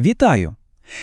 Вітаю!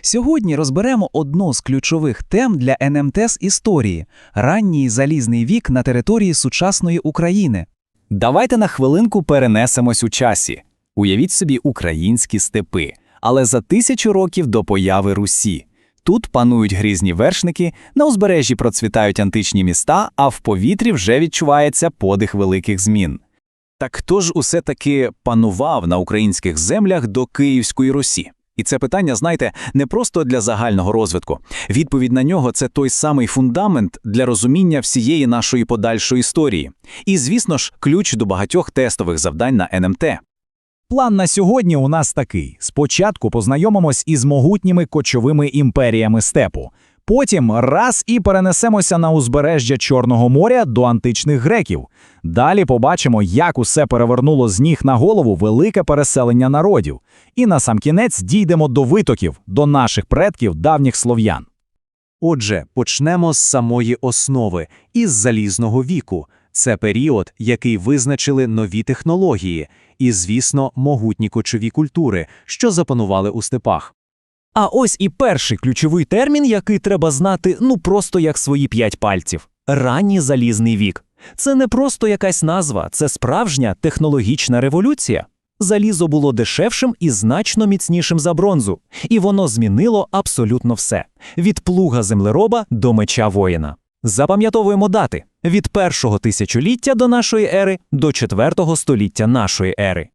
Сьогодні розберемо одну з ключових тем для НМТ з історії ранній залізний вік на території сучасної України. Давайте на хвилинку перенесемось у часі. Уявіть собі українські степи, але за тисячу років до появи Русі. Тут панують грізні вершники, на узбережжі процвітають античні міста, а в повітрі вже відчувається подих великих змін. Так хто ж усе таки панував на українських землях до Київської Русі? І це питання, знаєте, не просто для загального розвитку. Відповідь на нього це той самий фундамент для розуміння всієї нашої подальшої історії. І, звісно ж, ключ до багатьох тестових завдань на НМТ. План на сьогодні у нас такий: спочатку познайомимось із могутніми кочовими імперіями степу. Потім раз і перенесемося на узбережжя Чорного моря до античних греків. Далі побачимо, як усе перевернуло з ніг на голову велике переселення народів. І на сам кінець дійдемо до витоків, до наших предків давніх слов'ян. Отже, почнемо з самої основи із залізного віку. Це період, який визначили нові технології і, звісно, могутні кочові культури, що запанували у степах. А ось і перший ключовий термін, який треба знати, ну просто як свої п'ять пальців ранній залізний вік. Це не просто якась назва, це справжня технологічна революція. Залізо було дешевшим і значно міцнішим за бронзу, і воно змінило абсолютно все: від плуга землероба до меча воїна. Запам'ятовуємо дати від першого тисячоліття до нашої ери до четвертого століття нашої ери.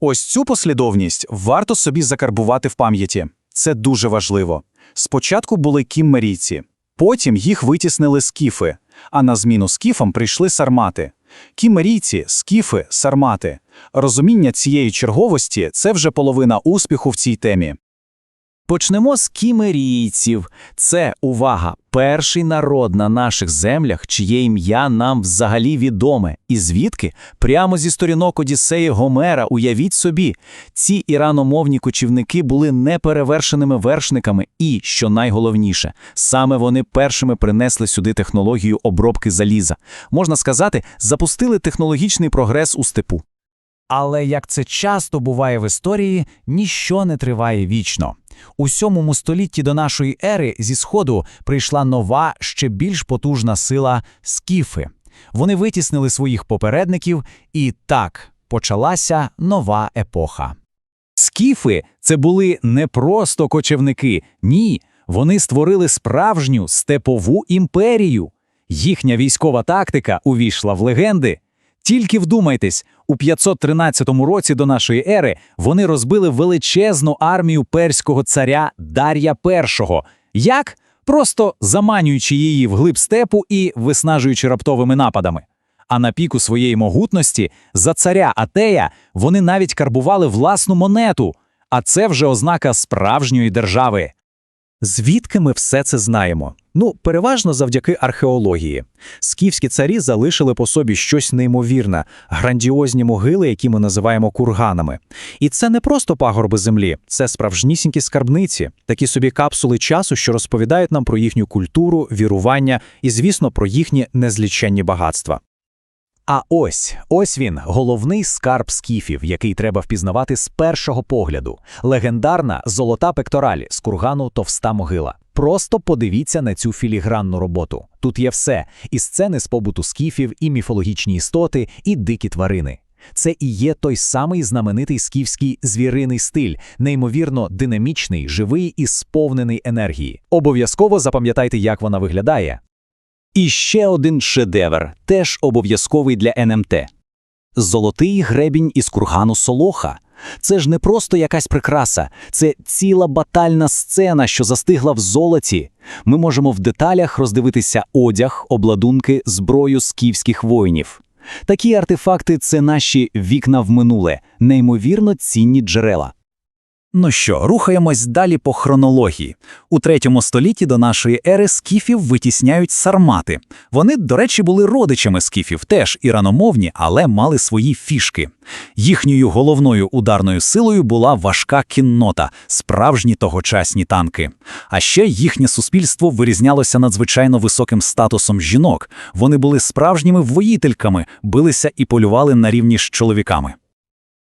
Ось цю послідовність варто собі закарбувати в пам'яті. Це дуже важливо. Спочатку були кіммерійці, потім їх витіснили скіфи, а на зміну скіфам прийшли сармати. Кіммерійці, скіфи, сармати. Розуміння цієї черговості це вже половина успіху в цій темі. Почнемо з кімерійців. Це, увага, перший народ на наших землях, чиє ім'я нам взагалі відоме. І звідки? Прямо зі сторінок Одіссеї Гомера, уявіть собі, ці іраномовні кочівники були неперевершеними вершниками і, що найголовніше, саме вони першими принесли сюди технологію обробки заліза. Можна сказати, запустили технологічний прогрес у степу. Але як це часто буває в історії, ніщо не триває вічно. У сьомому столітті до нашої ери зі сходу прийшла нова, ще більш потужна сила скіфи. Вони витіснили своїх попередників, і так почалася нова епоха. Скіфи це були не просто кочівники, ні, вони створили справжню степову імперію. Їхня військова тактика увійшла в легенди. Тільки вдумайтесь, у 513 році до нашої ери вони розбили величезну армію перського царя Дар'я І. Як? Просто заманюючи її в глиб степу і виснажуючи раптовими нападами. А на піку своєї могутності за царя Атея вони навіть карбували власну монету, а це вже ознака справжньої держави. Звідки ми все це знаємо? Ну, переважно завдяки археології. Скіфські царі залишили по собі щось неймовірне, грандіозні могили, які ми називаємо курганами. І це не просто пагорби землі, це справжнісінькі скарбниці, такі собі капсули часу, що розповідають нам про їхню культуру, вірування і, звісно, про їхні незліченні багатства. А ось ось він, головний скарб скіфів, який треба впізнавати з першого погляду. Легендарна золота пектораль з кургану Товста могила. Просто подивіться на цю філігранну роботу. Тут є все: і сцени з побуту скіфів, і міфологічні істоти, і дикі тварини. Це і є той самий знаменитий скіфський звіриний стиль, неймовірно динамічний, живий і сповнений енергії. Обов'язково запам'ятайте, як вона виглядає. І ще один шедевр, теж обов'язковий для НМТ. Золотий гребінь із кургану Солоха. Це ж не просто якась прикраса, це ціла батальна сцена, що застигла в золоті. Ми можемо в деталях роздивитися одяг, обладунки, зброю скіфських воїнів. Такі артефакти це наші вікна в минуле, неймовірно цінні джерела. Ну що, рухаємось далі по хронології. У третьому столітті до нашої ери скіфів витісняють сармати. Вони, до речі, були родичами скіфів, теж іраномовні, але мали свої фішки. Їхньою головною ударною силою була важка кіннота, справжні тогочасні танки. А ще їхнє суспільство вирізнялося надзвичайно високим статусом жінок. Вони були справжніми воїтельками, билися і полювали на рівні з чоловіками.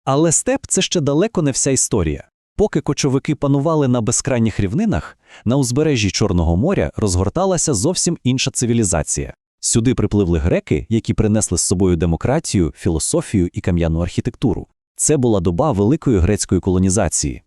Але степ це ще далеко не вся історія. Поки кочовики панували на безкрайніх рівнинах, на узбережжі Чорного моря розгорталася зовсім інша цивілізація. Сюди припливли греки, які принесли з собою демократію, філософію і кам'яну архітектуру. Це була доба великої грецької колонізації.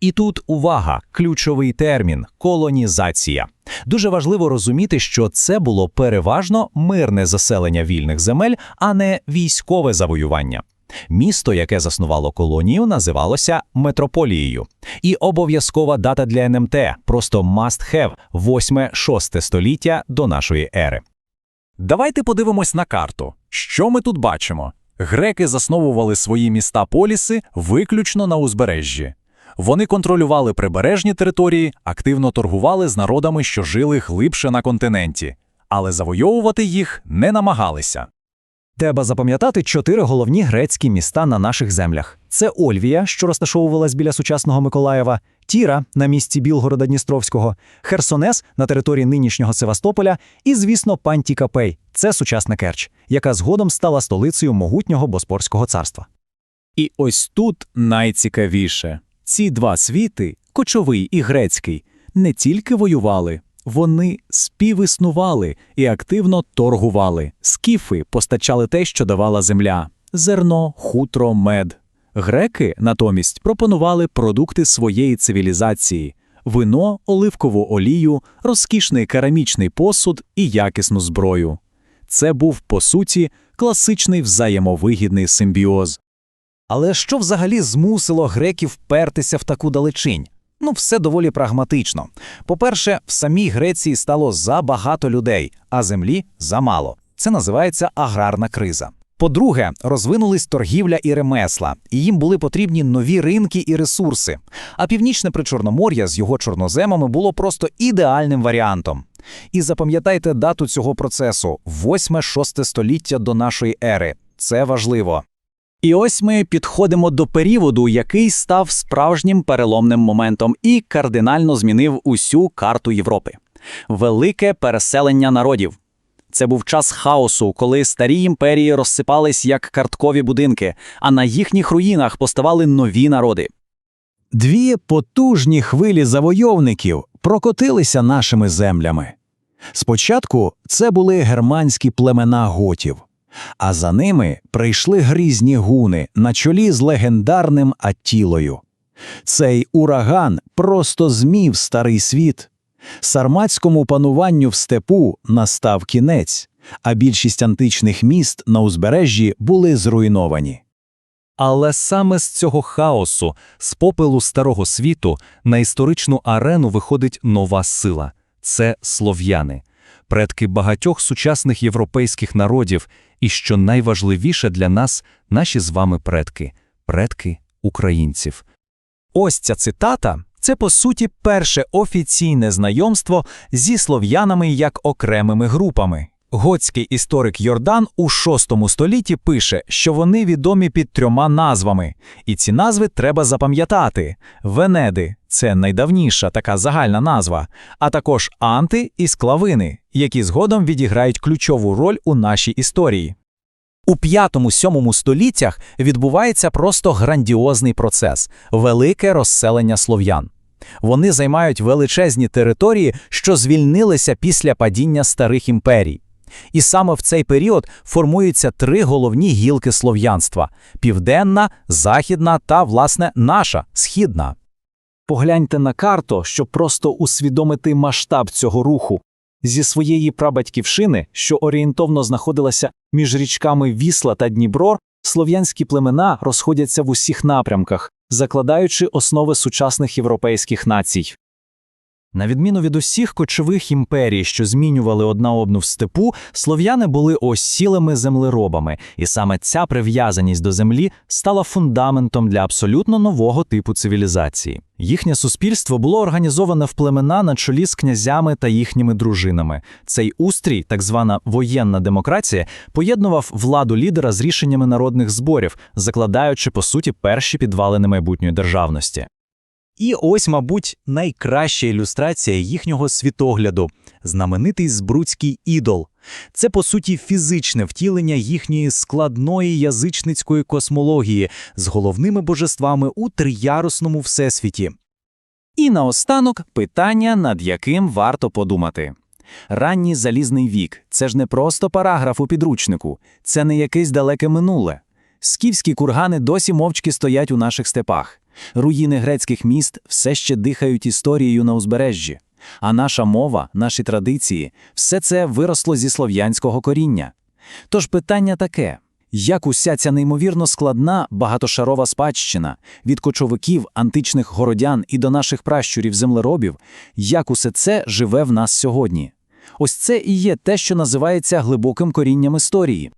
І тут увага, ключовий термін колонізація. Дуже важливо розуміти, що це було переважно мирне заселення вільних земель, а не військове завоювання. Місто, яке заснувало колонію, називалося метрополією. І обов'язкова дата для НМТ просто must have 8-6 століття до нашої ери. Давайте подивимось на карту. Що ми тут бачимо? Греки засновували свої міста-поліси виключно на узбережжі. Вони контролювали прибережні території, активно торгували з народами, що жили глибше на континенті, але завойовувати їх не намагалися. Треба запам'ятати чотири головні грецькі міста на наших землях: це Ольвія, що розташовувалась біля сучасного Миколаєва, Тіра на місці Білгорода Дністровського, Херсонес на території нинішнього Севастополя, і, звісно, Пантікапей це сучасна Керч, яка згодом стала столицею могутнього Боспорського царства. І ось тут найцікавіше. Ці два світи, кочовий і грецький, не тільки воювали, вони співіснували і активно торгували. Скіфи постачали те, що давала земля – зерно, хутро, мед. Греки, натомість, пропонували продукти своєї цивілізації – вино, оливкову олію, розкішний керамічний посуд і якісну зброю. Це був, по суті, класичний взаємовигідний симбіоз. Але що взагалі змусило греків впертися в таку далечінь? Ну, все доволі прагматично. По-перше, в самій Греції стало забагато людей, а землі замало. Це називається аграрна криза. По-друге, розвинулись торгівля і ремесла, і їм були потрібні нові ринки і ресурси. А північне причорномор'я з його чорноземами було просто ідеальним варіантом. І запам'ятайте дату цього процесу 8-6 століття до нашої ери. Це важливо. І ось ми підходимо до періоду, який став справжнім переломним моментом і кардинально змінив усю карту Європи. Велике переселення народів. Це був час хаосу, коли старі імперії розсипались як карткові будинки, а на їхніх руїнах поставали нові народи. Дві потужні хвилі завойовників прокотилися нашими землями. Спочатку це були германські племена готів, а за ними прийшли грізні гуни на чолі з легендарним Аттілою. Цей ураган просто змів старий світ. Сарматському пануванню в степу настав кінець, а більшість античних міст на узбережжі були зруйновані. Але саме з цього хаосу, з попелу старого світу, на історичну арену виходить нова сила це слов'яни, предки багатьох сучасних європейських народів, і що найважливіше для нас, наші з вами предки, предки українців. Ось ця цитата це по суті перше офіційне знайомство зі слов'янами як окремими групами. Готський історик Йордан у VI столітті пише, що вони відомі під трьома назвами, і ці назви треба запам'ятати: Венеди це найдавніша така загальна назва, а також анти і склавини, які згодом відіграють ключову роль у нашій історії. У 5-7 століттях відбувається просто грандіозний процес велике розселення слов'ян. Вони займають величезні території, що звільнилися після падіння старих імперій. І саме в цей період формуються три головні гілки слов'янства: південна, західна та, власне, наша східна. Погляньте на карту, щоб просто усвідомити масштаб цього руху. Зі своєї прабатьківщини, що орієнтовно знаходилася між річками Вісла та Дніпро, слов'янські племена розходяться в усіх напрямках, закладаючи основи сучасних європейських націй. На відміну від усіх кочових імперій, що змінювали одна одну в степу, слов'яни були осілими землеробами, і саме ця прив'язаність до землі стала фундаментом для абсолютно нового типу цивілізації. Їхнє суспільство було організоване в племена на чолі з князями та їхніми дружинами. Цей устрій, так звана воєнна демократія, поєднував владу лідера з рішеннями народних зборів, закладаючи по суті перші підвалини майбутньої державності. І ось, мабуть, найкраща ілюстрація їхнього світогляду знаменитий збруцький ідол Це, по суті, фізичне втілення їхньої складної язичницької космології з головними божествами у триярусному всесвіті. І наостанок питання, над яким варто подумати. Ранній залізний вік це ж не просто параграф у підручнику, це не якесь далеке минуле. Скіфські кургани досі мовчки стоять у наших степах. Руїни грецьких міст все ще дихають історією на узбережжі. А наша мова, наші традиції все це виросло зі слов'янського коріння. Тож питання таке: як уся ця неймовірно складна багатошарова спадщина від кочовиків, античних городян і до наших пращурів-землеробів, як усе це живе в нас сьогодні? Ось це і є те, що називається глибоким корінням історії.